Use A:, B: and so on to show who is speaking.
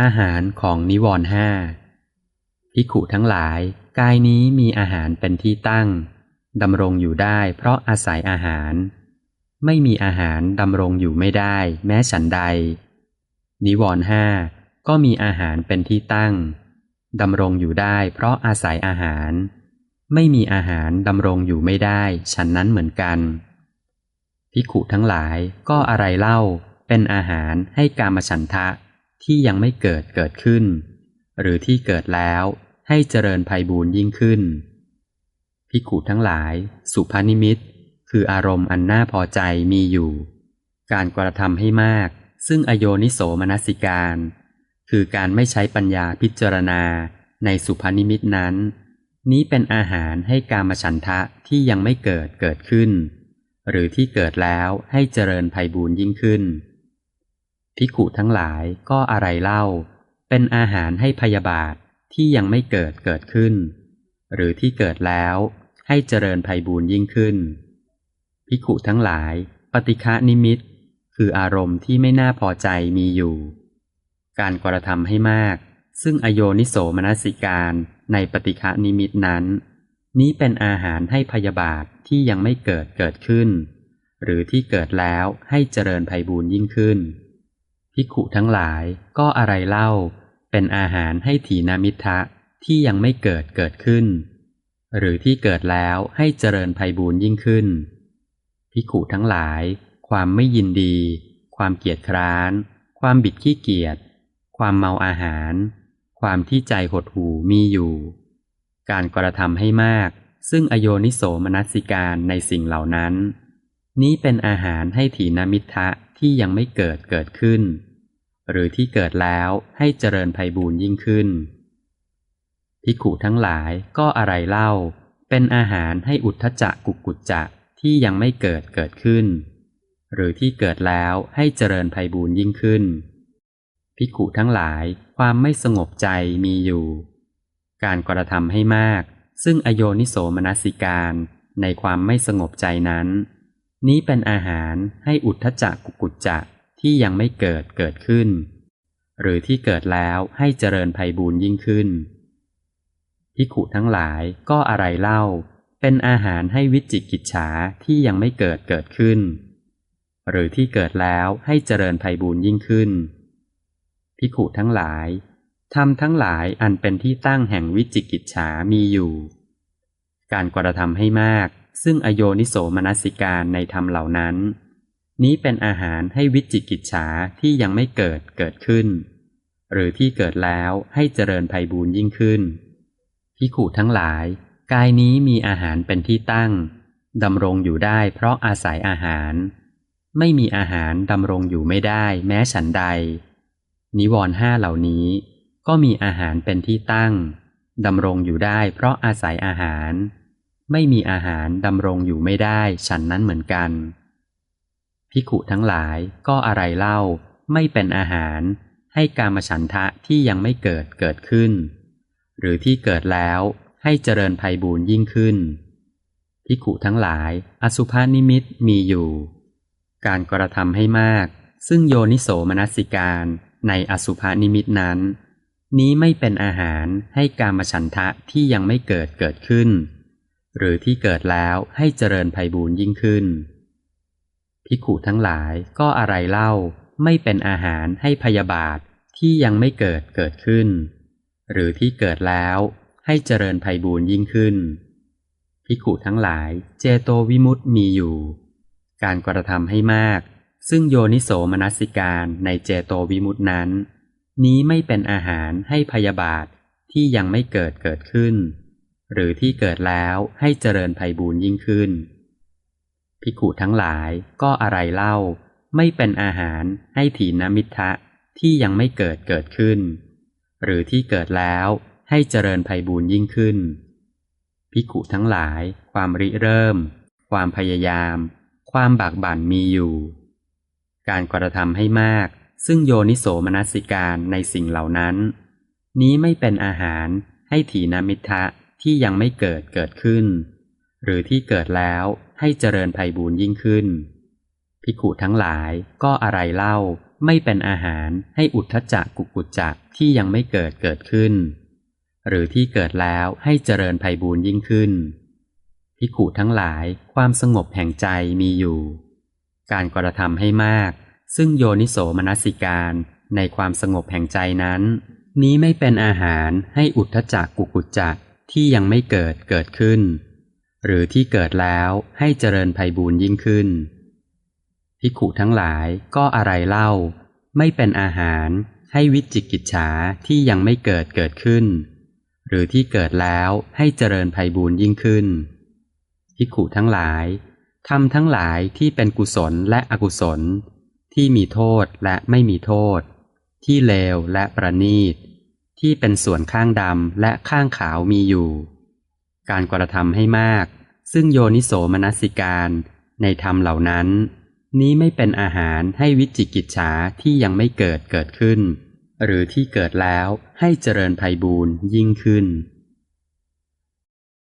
A: อาหารของนิวรณ์ห้าภิขุทั้งหลาย กายนี้มีอาหารเป็นที่ตั้งดำรงอยู่ได้เพราะอาศัยอาหาร ไม่มีอาหารดำรงอยู่ไม่ได้ แม้ฉันใด นิวรณ์ห้าก็มีอาหารเป็นที่ตั้งดำรงอยู่ได้เพราะอาศัยอาหาร ไม่มีอาหารดำรงอยู่ไม่ได้ ฉันนั้นเหมือนกันภิขุทั้งหลายก็อะไรเล่า เป็นอาหารให้กามฉันทะ ที่ยังไม่เกิดเกิดขึ้น หรือที่เกิดแล้วให้เจริญภัยบูรยิ่งขึ้นภิกขุทั้งหลาย สุภานิมิต คืออารมณ์อันน่าพอใจมีอยู่ การกระทำให้มาก ซึ่งอโยนิโสมนสิการ คือการไม่ใช้ปัญญาพิจารณาในสุภานิมิตนั้น นี้เป็นอาหารให้กามฉันทะที่ยังไม่เกิดเกิดขึ้น หรือที่เกิดแล้วให้เจริญภัยบูรยิ่งขึ้น ภิกขุทั้งหลายก็อะไรเล่า เป็นอาหารให้พยาบาทที่ยังไม่เกิดเกิดขึ้น หรือที่เกิดแล้วให้เจริญภัยบูรยิ่งขึ้น ภิกขุทั้งหลาย ปฏิฆะนิมิต คืออารมณ์ที่ไม่น่าพอใจมีอยู่ การกระทำให้มาก ซึ่งอโยนิโสมนสิการในปฏิฆะนิมิตนั้น นี้เป็นอาหารให้พยาบาทที่ยังไม่เกิดเกิดขึ้น หรือที่เกิดแล้วให้เจริญภัยบูรยิ่งขึ้น ภิกขุทั้งหลายก็อะไรเล่า เป็นอาหารให้ถีนามิทะที่ยังไม่เกิดเกิดขึ้น หรือที่เกิดแล้วให้เจริญภัยบูรยิ่งขึ้น ภิกขุทั้งหลาย ความไม่ยินดี ความเกียจคร้าน ความบิดขี้เกียจ ความเมาอาหาร ความที่ใจหดหูมีอยู่ การกระทำให้มาก ซึ่งอโยนิโสมนัสิการในสิ่งเหล่านั้น นี้เป็นอาหารให้ถีนามิทะที่ยังไม่เกิดเกิดขึ้น หรือที่เกิดแล้วให้เจริญภัยบูรยิ่งขึ้นภิขุทั้งหลายก็อะไรเล่า เป็นอาหารให้อุทธจักกุกุจจะที่ยังไม่เกิดเกิดขึ้น หรือที่เกิดแล้วให้เจริญภัยบูรยิ่งขึ้นภิกขุทั้งหลายความไม่สงบใจมีอยู่ การกระทำให้มาก ซึ่งอโยนิโสมนสิการในความไม่สงบใจนั้น นี้เป็นอาหารให้อุทธจักกุกุจจะ ที่ยังไม่เกิดเกิดขึ้น หรือที่เกิดแล้วให้เจริญภัยบูรยิ่งขึ้นพิขุทั้งหลายก็อะไรเล่า เป็นอาหารให้วิจิกิจฉาที่ยังไม่เกิดเกิดขึ้น หรือที่เกิดแล้วให้เจริญภัยบูรยิ่งขึ้นพิขุทั้งหลายทำทั้งหลายอันเป็นที่ตั้งแห่งวิจิกิจฉามีอยู่ การกระทำให้มากซึ่งอโยนิโสมนสิการในธรรมเหล่านั้น นี้เป็นอาหารให้วิจิกิจฉาที่ยังไม่เกิดเกิดขึ้น หรือที่เกิดแล้วให้เจริญภัยบูรยิ่งขึ้นพิขูทั้งหลาย กายนี้มีอาหารเป็นที่ตั้งดำรงอยู่ได้เพราะอาศัยอาหาร ไม่มีอาหารดำรงอยู่ไม่ได้แม้ฉันใด นิวรณ์ห้าเหล่านี้ ก็มีอาหารเป็นที่ตั้งดำรงอยู่ได้เพราะอาศัยอาหาร ไม่มีอาหารดำรงอยู่ไม่ได้ฉันนั้นเหมือนกัน ภิกขุทั้งหลายก็อะไรเล่า ไม่เป็นอาหาร ให้กามฉันทะที่ยังไม่เกิดเกิดขึ้น หรือที่เกิดแล้วให้เจริญภัยบูรยิ่งขึ้นภิกขุทั้งหลาย อสุภานิมิตมีอยู่ การกระทำให้มาก ซึ่งโยนิโสมนสิการในอสุภานิมิตนั้น นี้ไม่เป็นอาหารให้กามฉันทะที่ยังไม่เกิดเกิดขึ้น หรือที่เกิดแล้วให้เจริญภัยบูรยิ่งขึ้น ภิกขุทั้งหลายก็อะไรเล่า ไม่เป็นอาหารให้พยาบาทที่ยังไม่เกิดเกิดขึ้น หรือที่เกิดแล้วให้เจริญภัยบูรยิ่งขึ้น ภิกขุทั้งหลายเจโตวิมุตตมีอยู่ การกระทำให้มาก ซึ่งโยนิโสมนสิการในเจโตวิมุตตนั้น นี้ไม่เป็นอาหารให้พยาบาทที่ยังไม่เกิดเกิดขึ้น หรือที่เกิดแล้วให้เจริญภัยบูรยิ่งขึ้น ภิกขุทั้งหลายก็อะไรเล่า ไม่เป็นอาหารให้ถีนมิทะที่ยังไม่เกิดเกิดขึ้น หรือที่เกิดแล้วให้เจริญภัยบูรยิ่งขึ้น ภิกขุทั้งหลาย ความริเริ่ม ความพยายาม ความบากบั่นมีอยู่ การกระทำให้มาก ซึ่งโยนิโสมนสิการในสิ่งเหล่านั้น นี้ไม่เป็นอาหารให้ถีนมิทะที่ยังไม่เกิดเกิดขึ้น หรือที่เกิดแล้ว ให้เจริญภัยบูรยิ่งขึ้น ภิกขุทั้งหลายก็อะไรเล่าไม่เป็นอาหารให้อุทธจักกุกุจจะที่ยังไม่เกิดเกิดขึ้น หรือที่เกิดแล้วให้เจริญภัยบูรยิ่งขึ้นพิขูทั้งหลายความสงบแห่งใจมีอยู่ การกระทำให้มาก ซึ่งโยนิโสมนสิการในความสงบแห่งใจนั้น นี้ไม่เป็นอาหารให้อุทธจักกุกุจจะที่ยังไม่เกิดเกิดขึ้น หรือที่เกิดแล้วให้เจริญภัยบูรยิ่งขึ้นพิขุทั้งหลายก็อะไรเล่า ไม่เป็นอาหารให้วิจิกิจฉาที่ยังไม่เกิดเกิดขึ้น หรือที่เกิดแล้วให้เจริญภัยบูรยิ่งขึ้นพิขุทั้งหลายทำทั้งหลายที่เป็นกุศลและอกุศล ที่มีโทษและไม่มีโทษ ที่เลวและประณีต ที่เป็นส่วนข้างดำและข้างขาวมีอยู่ การกระทำให้มาก ซึ่งโยนิโสมนสิการในธรรมเหล่านั้น นี้ไม่เป็นอาหารให้วิจิกิจฉาที่ยังไม่เกิดเกิดขึ้น หรือที่เกิดแล้วให้เจริญภัยบูรยิ่งขึ้น